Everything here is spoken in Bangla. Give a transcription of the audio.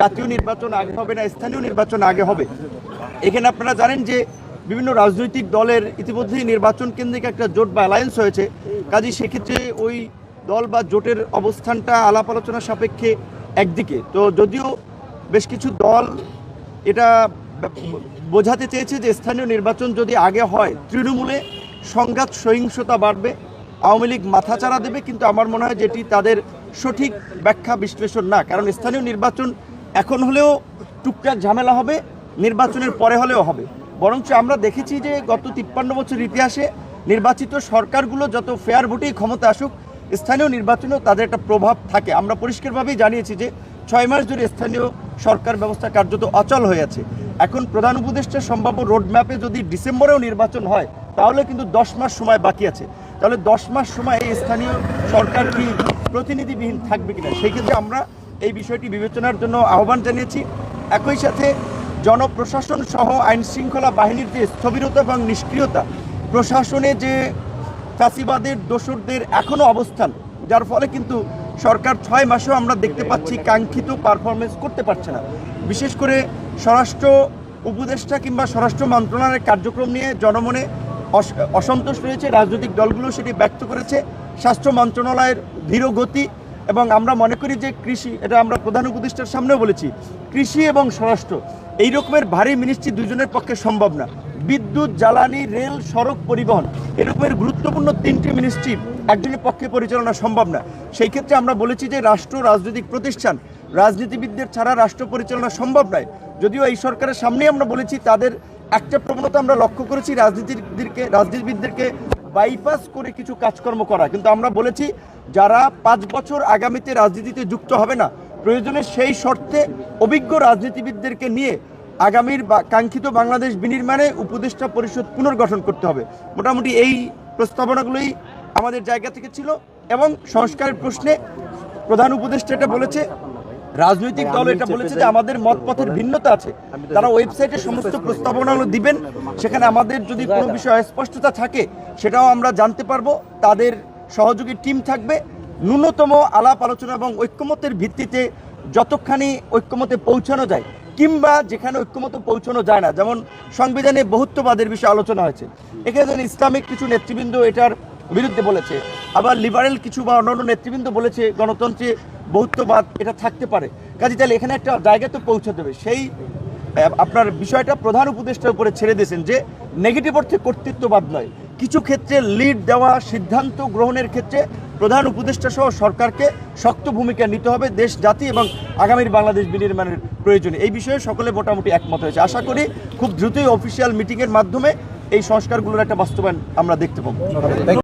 জাতীয় নির্বাচন আগে হবে না, স্থানীয় নির্বাচন আগে হবে? এখানে আপনারা জানেন যে বিভিন্ন রাজনৈতিক দলের ইতিমধ্যেই নির্বাচন কেন্দ্রিক একটা জোট বা অ্যালায়েন্স হয়েছে। কাজে সেক্ষেত্রে ওই দল বা জোটের অবস্থানটা আলাপ আলোচনা সাপেক্ষে একদিকে। তো যদিও বেশ কিছু দল এটা বোঝাতে চেয়েছে যে স্থানীয় নির্বাচন যদি আগে হয়, তৃণমূলে সংঘাত, সহিংসতা বাড়বে, আওয়ামী লীগ মাথাচাড়া দেবে, কিন্তু আমার মনে হয় যেটি তাদের সঠিক ব্যাখ্যা বিশ্লেষণ না। কারণ স্থানীয় নির্বাচন এখন হলেও টুকটাক ঝামেলা হবে, নির্বাচনের পরে হলেও হবে। বরঞ্চ আমরা দেখেছি যে গত তিপ্পান্ন বছর ইতিহাসে নির্বাচিত সরকারগুলো যত ফেয়ার ভোটেই ক্ষমতা আসুক, স্থানীয় নির্বাচনেও তাদের একটা প্রভাব থাকে। আমরা পরিষ্কারভাবেই জানিয়েছি যে ছয় মাস ধরে স্থানীয় সরকার ব্যবস্থা কার্যত অচল হয়ে আছে। এখন প্রধান উপদেষ্টার সম্ভাব্য রোডম্যাপে যদি ডিসেম্বরেও নির্বাচন হয়, তাহলে কিন্তু দশ মাস সময় বাকি আছে। তাহলে দশ মাস সময় এই স্থানীয় সরকার কি প্রতিনিধিবিহীন থাকবে কিনা, সেই ক্ষেত্রে আমরা এই বিষয়টি বিবেচনার জন্য আহ্বান জানিয়েছি। একই সাথে জনপ্রশাসন সহ আইন শৃঙ্খলা বাহিনীর যে স্থবিরতা এবং নিষ্ক্রিয়তা, প্রশাসনে যে চাষিবাদের দোসরদের এখনও অবস্থান, যার ফলে কিন্তু সরকার ছয় মাসেও আমরা দেখতে পাচ্ছি কাঙ্ক্ষিত পারফরমেন্স করতে পারছে না। বিশেষ করে স্বরাষ্ট্র উপদেষ্টা কিংবা স্বরাষ্ট্র মন্ত্রণালয়ের কার্যক্রম নিয়ে জনমনে অসন্তোষ রয়েছে, রাজনৈতিক দলগুলো সেটি ব্যক্ত করেছে, স্বাস্থ্য মন্ত্রণালয়ের ধীর গতি এবং আমরা মনে করি যে কৃষি, এটা আমরা প্রধান উপদেষ্টার সামনেও বলেছি, কৃষি এবং স্বরাষ্ট্র, এই রকমের ভারী মিনিস্ট্রি দুজনের পক্ষে সম্ভব না। বিদ্যুৎ, জ্বালানি, রেল, সড়ক পরিবহন এরকমের গুরুত্বপূর্ণ তিনটি মিনিস্ট্রি একজনের পক্ষে পরিচালনা সম্ভব না। সেই ক্ষেত্রে আমরা বলেছি যে রাষ্ট্র, রাজনৈতিক প্রতিষ্ঠান, রাজনীতিবিদদের ছাড়া রাষ্ট্র পরিচালনা সম্ভব নয়। যদিও এই সরকারের সামনে আমরা বলেছি তাদের একটা প্রবণতা আমরা লক্ষ্য করেছি রাজনীতিবিদদেরকে রাজনীতিবিদদেরকে বাইপাস করে কিছু কাজকর্ম করা। কিন্তু আমরা বলেছি, যারা পাঁচ বছর আগামীতে রাজনীতিতে যুক্ত হবে না, প্রয়োজনে সেই শর্তে অভিজ্ঞ রাজনীতিবিদদেরকে নিয়ে আগামীর কাঙ্ক্ষিত বাংলাদেশ বিনির্মাণে উপদেষ্টা পরিষদ পুনর্গঠন করতে হবে। মোটামুটি এই প্রস্তাবনাগুলোই আমাদের জায়গা থেকে ছিল এবং সংস্কারের প্রশ্নে প্রধান উপদেষ্টা এটা বলেছে রাজনৈতিক দল এটা বলেছে যে আমাদের মত পথের ভিন্নতা আছে। তারা ওয়েবসাইটে সমস্ত প্রস্তাবনাগুলো দিবেন সেখানে আমাদের যদি কোনো বিষয়ে স্পষ্টতা থাকে সেটাও আমরা জানতে পারব। তাদের সহযোগী টিম থাকবে। ন্যূনতম আলাপ আলোচনা এবং ঐক্যমতের ভিত্তিতে যতখানি ঐক্যমতে পৌঁছানো যায় কিংবা যেখানে ঐক্যমত পৌঁছানো যায় না যেমন সংবিধানে বহুত্ববাদের বিষয়ে আলোচনা হয়েছে। এখানে ইসলামিক কিছু নেতৃবৃন্দ এটার বিরুদ্ধে বলেছে। আবার লিবারেল কিছু বা অন্যান্য নেতৃবৃন্দ বলেছে, গণতন্ত্রে বহুত্ববাদ এটা থাকতে পারে। কাজে তাহলে এখানে একটা জায়গা তো পৌঁছাতে হবে সেই আপনার বিষয়টা প্রধান উপদেষ্টার উপরে ছেড়ে দিয়েছেন যে নেগেটিভ অর্থে কর্তৃত্ববাদ নয়। কিছু ক্ষেত্রে লিড দেওয়া, সিদ্ধান্ত গ্রহণের ক্ষেত্রে প্রধান উপদেষ্টা সহ সরকারকে শক্ত ভূমিকা নিতে হবে দেশ, জাতি এবং আগামীর বাংলাদেশ বিনির্মাণের প্রয়োজনে। এই বিষয়ে সকলে মোটামুটি একমত হয়েছে। আশা করি খুব দ্রুতই অফিসিয়াল মিটিংয়ের মাধ্যমে এই সংস্কারগুলোর একটা বাস্তবায়ন আমরা দেখতে পাবো।